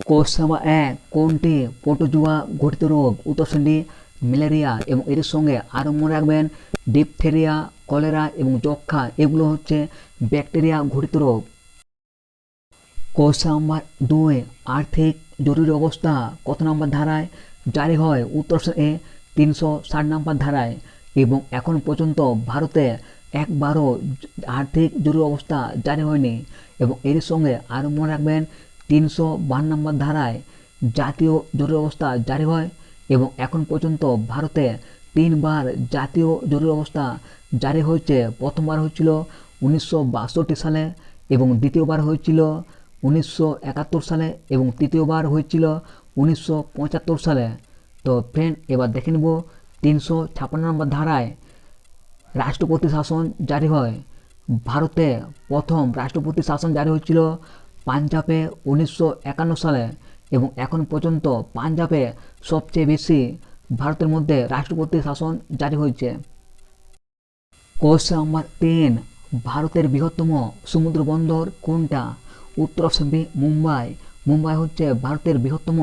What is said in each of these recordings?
কোষামা এক কোনটি? প্রোটোজোয়া ঘটিত রোগ উত্তরসন্ধি, ম্যালেরিয়া এবং এর সঙ্গে আরও মনে রাখবেন, ডিপথেরিয়া, কলেরা এবং যক্ষা এগুলো হচ্ছে ব্যাকটেরিয়া ঘটিত রোগ কোষ নাম্বার দুই, আর্থিক জরুরি অবস্থা, কত নম্বর ধারায়? জারি হয় উত্তর এ, তিনশো ষাট নম্বর ধারায়। এবং এখন পর্যন্ত ভারতে একবারও আর্থিক জরুরি অবস্থা জারি হয়নি। এবং এর সঙ্গে আরও মনে রাখবেন তিনশো বান্ন নম্বর ধারায় জাতীয় জরুরি অবস্থা জারি হয় এবং এখন পর্যন্ত ভারতে তিনবার জাতীয় জরুরি অবস্থা জারি হয়েছে। প্রথমবার হয়েছিল উনিশশো বাষট্টি সালে এবং দ্বিতীয়বার হয়েছিল উনিশশো একাত্তর সালে এবং তৃতীয়বার হয়েছিল উনিশশো পঁচাত্তর সালে। তো ফ্রেন্ড এবার দেখে নেব তিনশো ছাপ্পান্ন নম্বর ধারায় রাষ্ট্রপতি শাসন জারি হয়। ভারতে প্রথম রাষ্ট্রপতি শাসন জারি হয়েছিল পাঞ্জাবে উনিশশো একান্ন সালে এবং এখন পর্যন্ত পাঞ্জাবে সবচেয়ে বেশি ভারতের মধ্যে রাষ্ট্রপতি শাসন জারি হয়েছে। কোশ্চেন নাম্বার তিন, ভারতের বৃহত্তম সমুদ্র বন্দর কোনটা? উত্তর অপশন মুম্বাই। মুম্বাই হচ্ছে ভারতের বৃহত্তম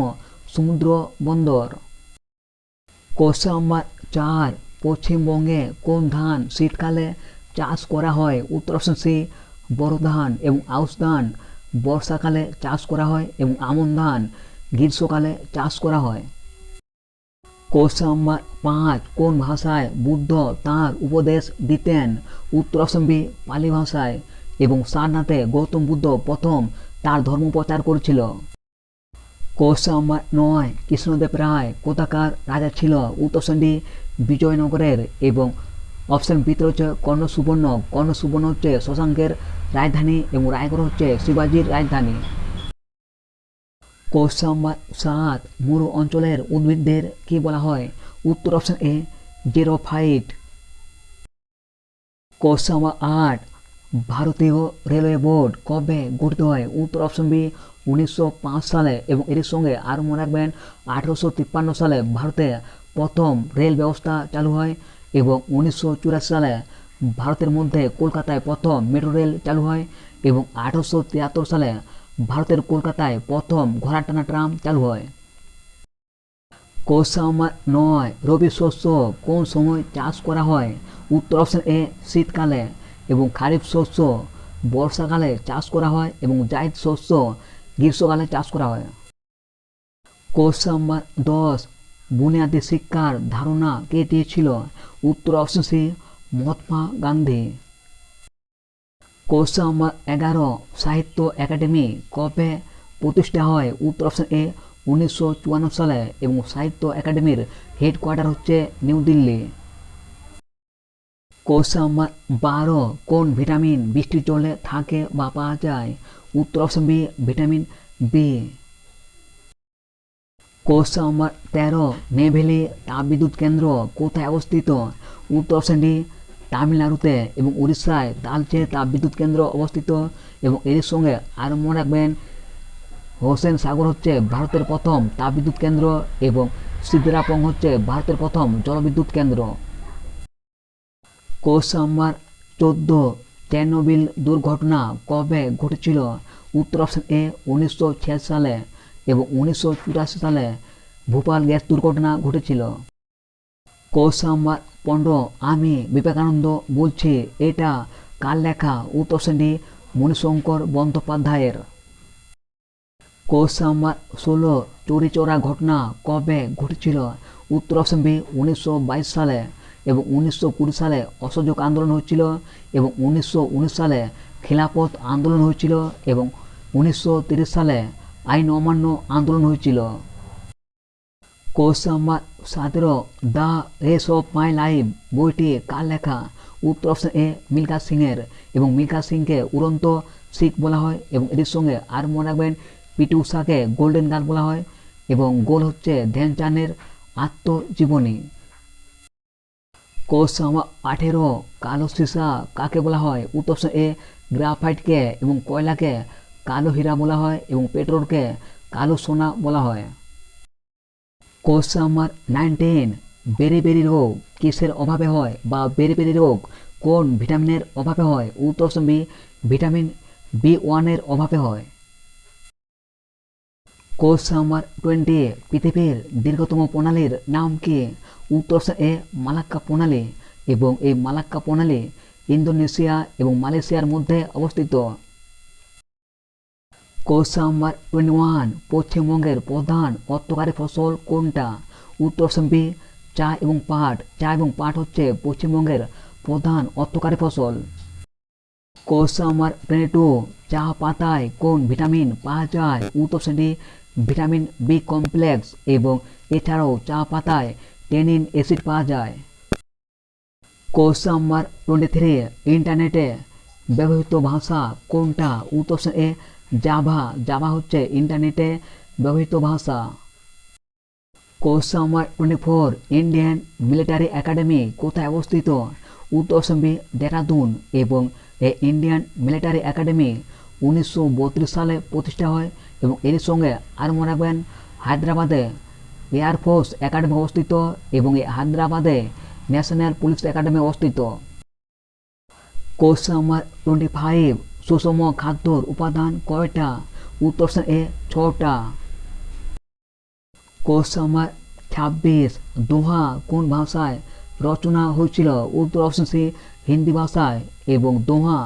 সমুদ্র বন্দর কোশ্চেন নাম্বার চার, পশ্চিমবঙ্গে কোন ধান শীতকালে চাষ করা হয়? উত্তর সি, বড় ধান এবং আউশ ধান। বর্ষাকালে চাষ করা হয় এবং আমন ধান গ্রীষ্মকালে চাষ করা হয়। কোশ্চেন নাম্বার পাঁচ কোন ভাষায় বুদ্ধ তাঁর উপদেশ দিতেন? উত্তর অপশন পালি ভাষায় এবং সারনাথে গৌতম বুদ্ধ প্রথম তার ধর্ম প্রচার করেছিল। কোশ্চেন নাম্বার নয় কৃষ্ণদেব রায় কোথাকার রাজা ছিল? উত্তর সন্ধি বিজয়নগরের এবং অপশন বিতে হচ্ছে কর্ণ সুবর্ণ কর্ণ সুবর্ণ হচ্ছে শশাঙ্কের রাজধানী এবং রায়গড় হচ্ছে শিবাজির রাজধানী। কোশ্চেন সাত মরু অঞ্চলের উদ্ভিদদের কি বলা হয়? উত্তর option A zero fight question আট, ভারতীয় রেলওয়ে বোর্ড কবে গঠিত হয়? উত্তর অপশন বি, উনিশশো পাঁচ সালে এবং এর সঙ্গে আরও মনে রাখবেন, আঠেরোশো তিপ্পান্ন সালে ভারতে প্রথম রেল ব্যবস্থা চালু হয়। এবং উনিশশো চুরাশি সালে ভারতের মধ্যে কলকাতায় প্রথম মেট্রো রেল চালু হয় এবং আঠারোশো তিয়াত্তর সালে ভারতের কলকাতায় প্রথম ঘোড়া টানা ট্রাম চালু হয়। কোশ্চেন নয়, রবি শস্য কোন সময় চাষ করা হয়? উত্তর অপশন এ, শীতকালে এবং খারিফ শস্য বর্ষাকালে চাষ করা হয় এবং জায়দ শস্য গ্রীষ্মকালে চাষ করা হয়। কোশ্চেন নাম্বার দশ, বুনিয়াদী শিক্ষার ধারণা কে দিয়েছিল? উত্তর option C, Mahatma Gandhi. Question number এগারো, সাহিত্য একাডেমি কবে প্রতিষ্ঠা হয়? উত্তর অপশন এ, উনিশশো চুয়ান্ন সালে এবং সাহিত্য একাডেমির হেডকোয়ার্টার হচ্ছে নিউ দিল্লি। কোশ্চেন নাম্বার বারো, কোন ভিটামিন বৃষ্টির জলে থাকে বা পাওয়া যায়? উত্তর option B, vitamin B. Question number তেরো, নেভেলি তাপবিদ্যুৎ কেন্দ্র কোথায় অবস্থিত? উত্তর অপশন ডি তামিলনাড়ুতে এবং উড়িষ্যায় তালচে তাপবিদ্যুৎ কেন্দ্র অবস্থিত এবং এর সঙ্গে আরও মনে রাখবেন, হোসেন সাগর হচ্ছে ভারতের প্রথম তাপবিদ্যুৎ কেন্দ্র এবং সিদ্ধারাপং হচ্ছে ভারতের প্রথম জলবিদ্যুৎ কেন্দ্র। কোশ্চেন নাম্বার চোদ্দ চেরনোবিল দুর্ঘটনা কবে ঘটেছিল? উত্তর অপশন এ, উনিশশো সালে। এবং উনিশশো চুরাশি সালে ভোপাল গ্যাস দুর্ঘটনা ঘটেছিল। নাম্বার পনেরো আমি বিবেকানন্দ বলছি, এটা কার লেখা? উত্তর শ্রেণি মণিশঙ্কর বন্দ্যোপাধ্যায়ের। কোশ্চেন নাম্বার ষোলো চুরি চোরা ঘটনা কবে ঘটেছিল? উত্তর অপশন উনিশশো সালে এবং উনিশশো কুড়ি সালে অসহযোগ আন্দোলন হয়েছিল এবং উনিশশো উনিশ সালে খিলাফত আন্দোলন হয়েছিল এবং উনিশশো সালে আইন অমান্য আন্দোলন হয়েছিল। কোশ্চেন নাম্বার সতেরো the race of my life বইটি কার লেখা? উত্তর অপশন এ মিল্খা সিংয়ের এবং মিল্খা সিংকে উড়ন্ত শিখ বলা হয় এবং এটির সঙ্গে আর মনে রাখবেন পিটি উষাকে গোল্ডেন গার্ল বলা হয় এবং গোল হচ্ছে ধ্যানচাঁদের আত্মজীবনী। নাম্বার আঠেরো কালো সীসা কাকে বলা হয়? উত্তর অপশন এ গ্রাফাইটকে এবং কয়লাকে কালো হীরা বলা হয় এবং পেট্রোলকে কালো সোনা বলা হয়। Question number nineteen, beriberi রোগ কিসের অভাবে হয় বা বেরি বেরি রোগ কোন ভিটামিনের অভাবে হয়? উত্তর বি, ভিটামিন বি ওয়ানের অভাবে হয়। কোশ্চেন নাম্বার টোয়েন্টি, পৃথিবীর দীর্ঘতম প্রণালীর নাম কি? উত্তর এ, মালাক্কা প্রণালী এবং এই মালাক্কা প্রণালী ইন্দোনেশিয়া এবং মালয়েশিয়ার মধ্যে অবস্থিত। টোয়েন্টি ওয়ান পশ্চিমবঙ্গের প্রধান অর্থকারী ফসল কোনটা উত্তর বি চা এবং পাট চা এবং পাট হচ্ছে পশ্চিমবঙ্গের প্রধান অর্থকারী ফসল টোয়েন্টি টু চা পাতায় কোন ভিটামিন পাওয়া যায় উত্তর ডি ভিটামিন বি কমপ্লেক্স এবং এছাড়াও চা পাতায় টেনিন অ্যাসিড পাওয়া যায় কোশ্চেন নাম্বার টোয়েন্টি থ্রি ইন্টারনেটে ব্যবহৃত ভাষা কোনটা উত্তর এ জাভা জাভা হচ্ছে ইন্টারনেটে ব্যবহৃত ভাষা। Number twenty four Indian military academy কোথায় অবস্থিত? উত্তর অপশন দেরাদুন এবং এই ইন্ডিয়ান মিলিটারি একাডেমি উনিশশো বত্রিশ সালে প্রতিষ্ঠা হয় এবং এর সঙ্গে আর মনে রাখবেন, হায়দ্রাবাদে এয়ারফোর্স একাডেমি অবস্থিত এবং এই হায়দ্রাবাদে ন্যাশনাল পুলিশ একাডেমি অবস্থিত। নাম্বার টোয়েন্টি ফাইভ সুষম খাদ্যর উপাদান কয়টা? উত্তর এ ছটা কোশ্চেন নাম্বার ছাব্বিশ। দোহা কোন ভাষায় রচনা হয়েছিল? উত্তর অপশন সি হিন্দি ভাষায় এবং দোহা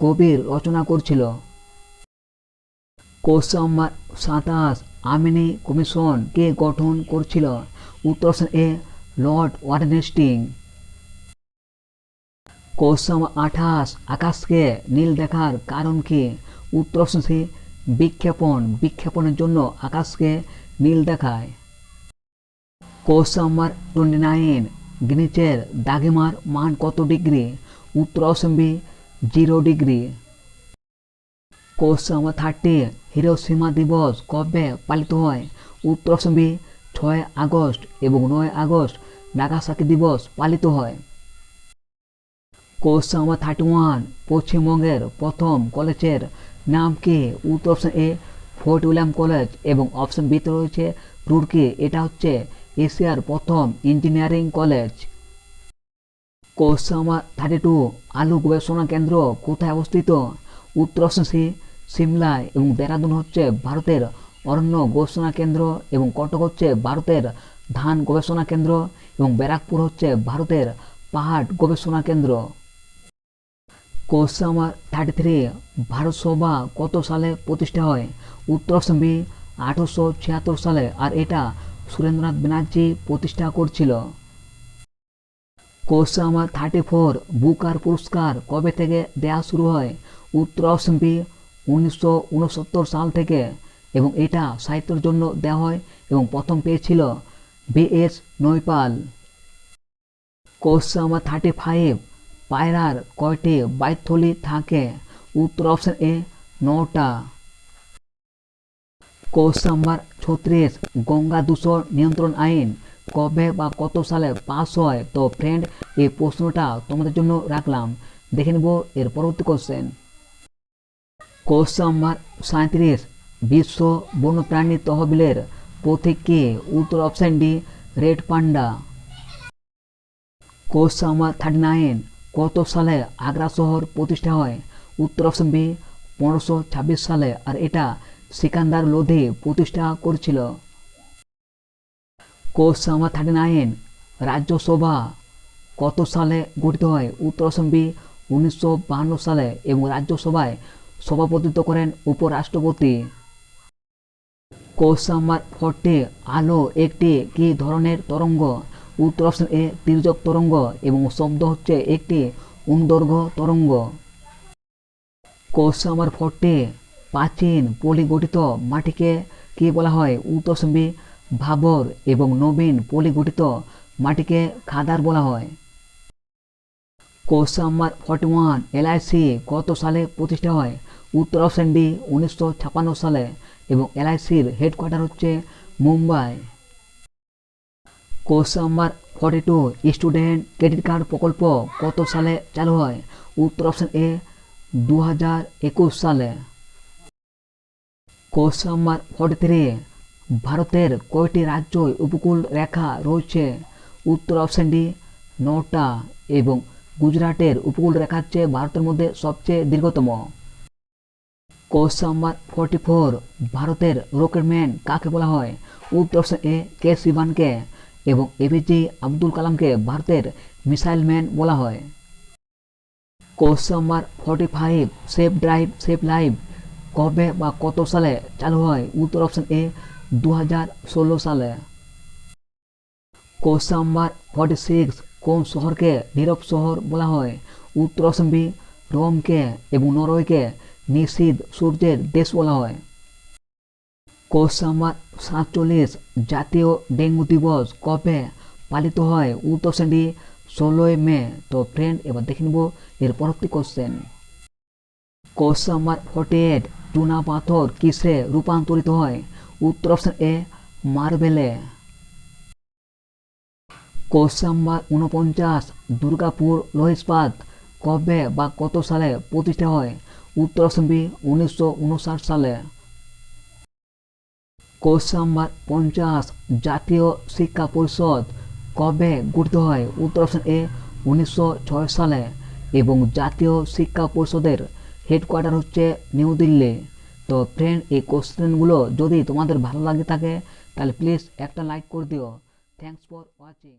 কবির রচনা করছিল। কোশ্চেন নাম্বার সাতাশ। আমিনি কমিশন কে গঠন করছিল? উত্তর অপশন এ লর্ড ওয়ার্ডনেস্টিং কোশ্চেন আঠাশ, আকাশকে নীল দেখার কারণ কি? উত্তর অপশন সি, বিক্ষেপণ, বিক্ষেপণের জন্য আকাশকে নীল দেখায়। কোশ্চেন টোয়েন্টি নাইন, গ্রিনিচের দাগিমার মান কত ডিগ্রি? উত্তর option B, zero degree. Question number thirty, Hiroshima দিবস কবে পালিত হয়? উত্তর অপশন বি, ছয় আগস্ট এবং নয় আগস্ট নাগাসাকি দিবস পালিত হয়। কোশ্চেন থার্টি ওয়ান পশ্চিমবঙ্গের প্রথম কলেজের নাম কি? উত্তর option A, Fort William college এবং অপশন বিতে রয়েছে রুড়কি এটা হচ্ছে এশিয়ার প্রথম engineering college. Question thirty two আলু গবেষণা কেন্দ্র কোথায় অবস্থিত? উত্তর অপশন সি, সিমলায় এবং দেরাদুন হচ্ছে ভারতের অরণ্য গবেষণা কেন্দ্র এবং কটক হচ্ছে ভারতের ধান গবেষণা কেন্দ্র এবং ব্যারাকপুর হচ্ছে ভারতের পাহাড় গবেষণা কেন্দ্র। নাম্বার থার্টি থ্রি ভারত সভা কত সালে প্রতিষ্ঠা হয়? উত্তর অপশন বি আঠারোশো ছিয়াত্তর সালে, আর এটা সুরেন্দ্রনাথ ব্যানার্জি প্রতিষ্ঠা করছিল। নাম্বার থার্টি ফোর বুকার পুরস্কার কবে থেকে দেয়া শুরু হয়? উত্তর বি উনিশশো উনসত্তর সাল থেকে, এবং এটা সাহিত্যের জন্য দেওয়া হয়, এবং প্রথম পেয়েছিল বি এস নৈপাল। নাম্বার থার্টি ফাইভ পায়রার কয়টি বাইথলি থাকে? উত্তর অপশন এ, নটা। কোশ্চেন নাম্বার ছত্রিশ, গঙ্গা দূষণ নিয়ন্ত্রণ আইন। কবে বা কত সালে পাস হয়? তো ফ্রেন্ড এই প্রশ্নটা তোমাদের জন্য রাখলাম। দেখে নেব এর পরবর্তী কোশ্চেন কোশ্চেন নাম্বার সাঁত্রিশ বিশ্ব বন্যপ্রাণী তহবিলের প্রতীক কি? উত্তর option D, red panda. Question number thirty nine কত সালে আগ্রা শহর প্রতিষ্ঠা হয়? উত্তর অপশন বি পনেরোশো সালে। আর এটা সিকান্দার লোধি প্রতিষ্ঠা করেছিল। Question number thirty nine, Rajya Sabha কত সালে গঠিত হয়? উত্তর অপশন বি উনিশশো সালে এবং রাজ্যসভায় সভাপতিত্ব করেন উপরাষ্ট্রপতি। কোশ্চেন নাম্বার ফোরটি আলো একটি কি ধরনের তরঙ্গ? উত্তর অপশন এ তির্যক তরঙ্গ এবং শব্দ হচ্ছে একটি অনুদৈর্ঘ্য তরঙ্গ। কোশ্চেন নাম্বার ফোরটি প্রাচীন পলিগঠিত মাটিকে কি বলা হয়? উত্তর অপশন বি ভাবর এবং নবীন পলিগঠিত মাটিকে খাদার বলা হয়। Question number forty one LIC কত সালে প্রতিষ্ঠা হয়? উত্তর অপশন ডি উনিশশো সালে এবং এলআইসির হেডকোয়ার্টার হচ্ছে Mumbai. Question number forty two student credit card প্রকল্প কত সালে চালু হয়? উত্তর অপশন এ দু হাজার একুশ সালে। কোশ্চেন নাম্বার ফর্টি থ্রি, ভারতের কয়টি রাজ্য উপকূল রেখা রয়েছে? উত্তর অপশন ডি, নটা এবং গুজরাটের উপকূল রেখা হচ্ছে ভারতের মধ্যে সবচেয়ে দীর্ঘতম। কোশ্চেন নাম্বার ফোরটি ফোর, ভারতের রকেটম্যান কাকে বলা হয়? উত্তর অপশন এ, কে শিবানকে। এবং এপিজে আব্দুল কালামকে ভারতের মিসাইল ম্যান বলা হয়। Question number forty five, safe drive, safe live কবে বা কত সালে চালু হয়? উত্তর অপশন এ দু হাজার ষোলো সালে। কোশ্চেন নাম্বার ফর্টি সিক্স, কোন শহরকে নীরব শহর বলা হয়? উত্তর অপশন বি, রোমকে এবং নরওয়েকে নিষিদ্ধ সূর্যের দেশ বলা হয়। কোশ্চেন সাতচল্লিশ জাতীয় ডেঙ্গু দিবস কবে পালিত হয়? উত্তর শ্রেণি ষোলোই মে। তো ফ্রেন্ড এবার দেখে নেব এর পরবর্তী কোশ্চেন ফর্টি এইট চুনা পাথর কিসে রূপান্তরিত হয়? উত্তর অপশন এ মার্বেলে। কোশ্চেন নাম্বার উনপঞ্চাশ দুর্গাপুর লোহ ইস্পাত কবে বা কত সালে প্রতিষ্ঠা হয়? উত্তর অপশন বি উনিশশো উনষাট সালে। কোশ্চেন নাম্বার পঞ্চাশ জাতীয় শিক্ষা পরিষদ কবে গঠিত হয়? উত্তর অপশন এ, উনিশশো ছয় সালে। এবং জাতীয় শিক্ষা পরিষদের হেডকোয়ার্টার হচ্ছে নিউ দিল্লি। তো ফ্রেন্ড এই কোশ্চেনগুলো যদি তোমাদের ভালো লাগে থাকে, তাহলে প্লিজ একটা লাইক করে দিও। Thanks for watching